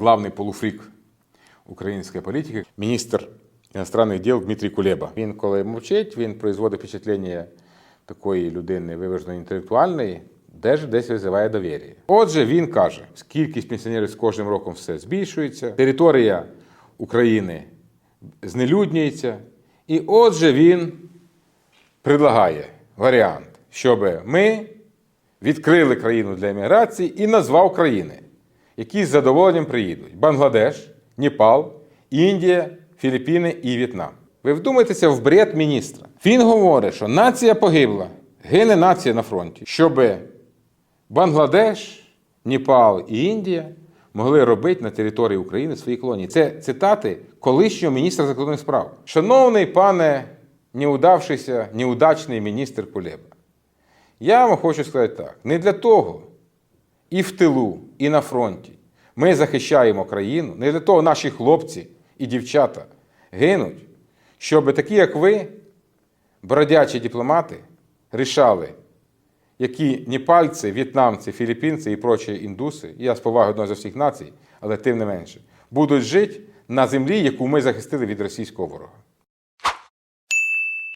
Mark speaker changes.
Speaker 1: главний полуфрік української політики, міністр іностранних діл Дмитрій Кулеба. Він, коли мовчить, він производить впечатлення такої людини виваженої інтелектуальної, теж десь визиває довір'я. Отже, він каже, кількість пенсіонерів з кожним роком все збільшується, територія України знелюднюється. І отже, він предлагає варіант, щоб ми відкрили країну для еміграції і назвав країни, які з задоволенням приїдуть: Бангладеш, Непал, Індія, Філіппіни і В'єтнам. Ви вдумайтеся в бред міністра. Він говорить, що нація погибла, гине нація на фронті, щоб Бангладеш, Непал і Індія могли робити на території України свої колонії. Це цитати колишнього міністра закордонних справ. Шановний пане неудавшийся, неудачний міністр Кулеба, я вам хочу сказати так: не для того і в тилу, і на фронті. Ми захищаємо країну, не для того наші хлопці і дівчата гинуть, щоб такі, як ви, бродячі дипломати, рішали, які непальці, в'єтнамці, філіппінці і прочі індуси, я з повагою до всіх націй, але тим не менше, будуть жити на землі, яку ми захистили від російського ворога.